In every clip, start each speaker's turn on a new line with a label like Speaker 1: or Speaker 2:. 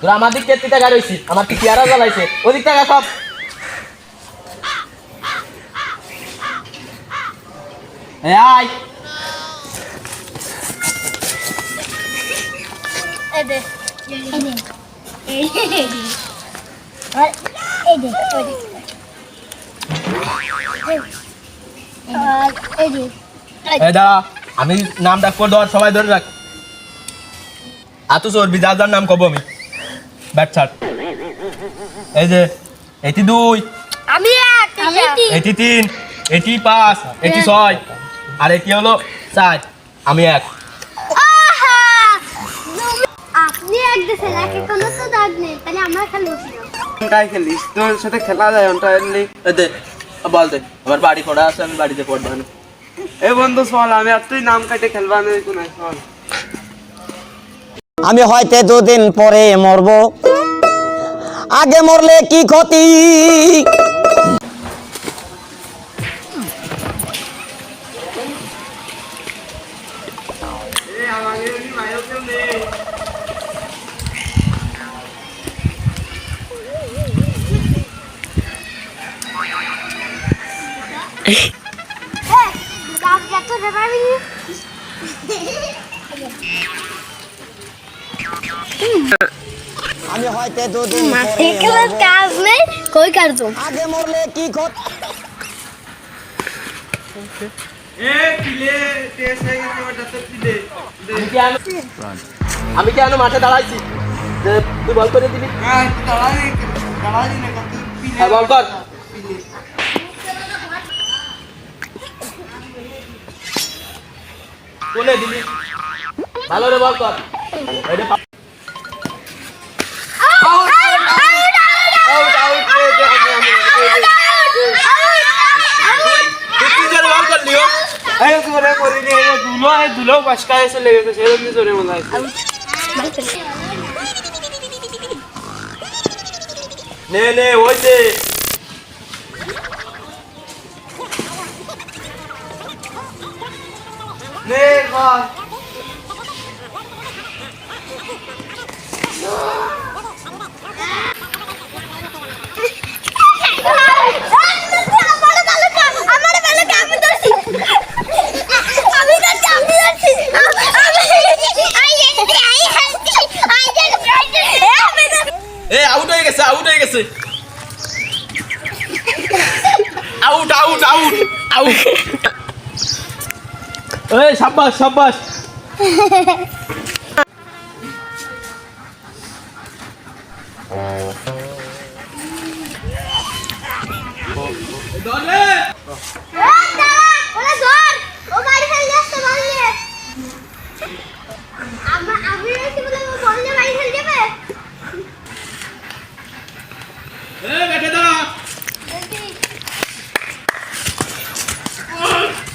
Speaker 1: তোরা আমার দিক কেটে টাকা রয়েছি আমার কি পেয়ারা জ্বালাইছে। ওদিক টাকা সব। আয়। আমি নাম ডাক করে দেওয়ার সবাই ধরে রাখ। আতু চর্বি যার যার নাম কব আমি। ব্যাট ছাড় এই যে এটি দুই।
Speaker 2: আমি এক আমি তিন।
Speaker 1: এটি তিন এটি পাঁচ এটি ছয় আর এটি হলো চার। আমি এক।
Speaker 2: আহা! আপনি এক দেশে রাখে কোনো তো দাগ নেই তাহলে আমরা খেলে
Speaker 3: কাই খেলিস? তোর সাথে খেলা যায় এমনি।
Speaker 1: দে বল দে আমার বাড়ি পড়া আছে আমি বাড়িতে পড়ব
Speaker 3: এ বন্ধু চল আমি আর তুই নাম কাটে খেলবা না কোন চল।
Speaker 4: আমি হয়তো দুদিন পরে মরব। আগে মরলে কি ক্ষতি?
Speaker 2: হ্যাঁ দাগ যত দেবাবি
Speaker 4: আমি হয়তো দুদিন পরে
Speaker 2: খেলার কাজ নেই? কই কাটবো
Speaker 4: আগে মরলে কি ক্ষতি
Speaker 3: এ পিলে টেস্ট হয়ে গেছে ওটা তো পিলে
Speaker 1: আমি কেন মাঠে দাঁড়াইছি? যে তুই বল করে দিবি।
Speaker 3: হ্যাঁ
Speaker 1: হ্যাঁ, বল কর। কোনে ভালো রে বল কর। ও?
Speaker 3: এই জোরে করে নি এই দুলো এই দুলো পাঁচটা এসে লেগেছে সেরকম জোরে মনে হয়
Speaker 1: নে নে ওই যে
Speaker 3: নে বল
Speaker 1: এ আউট হয়ে গেছে আউট হয়ে গেছে আউট আউট আউট আউট এই সাব্বাস সাব্বাস ধরে
Speaker 2: আমি রয়েছি বলে ও বললে বাড়ি ফেলে যাবে
Speaker 1: এ বেটে দাঁড়া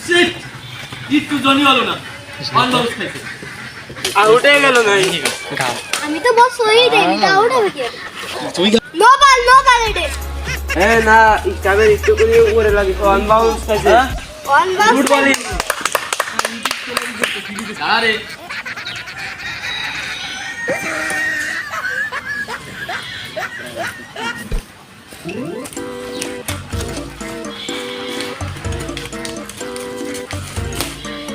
Speaker 1: শিট একটু জনি হলো না। অন বাউন্স খাইছে
Speaker 3: আউট হয়ে গেল না।
Speaker 2: আমি তো বস হয়েই দেয়নি তা আউট হবে কি? নো বল নো বল এটে।
Speaker 3: এ না ইচ্ছাবে একটু করে উপরে লাগে অন বাউন্স খাইছে
Speaker 2: অন বল
Speaker 3: গুড বলিং
Speaker 1: দাঁড়া রে।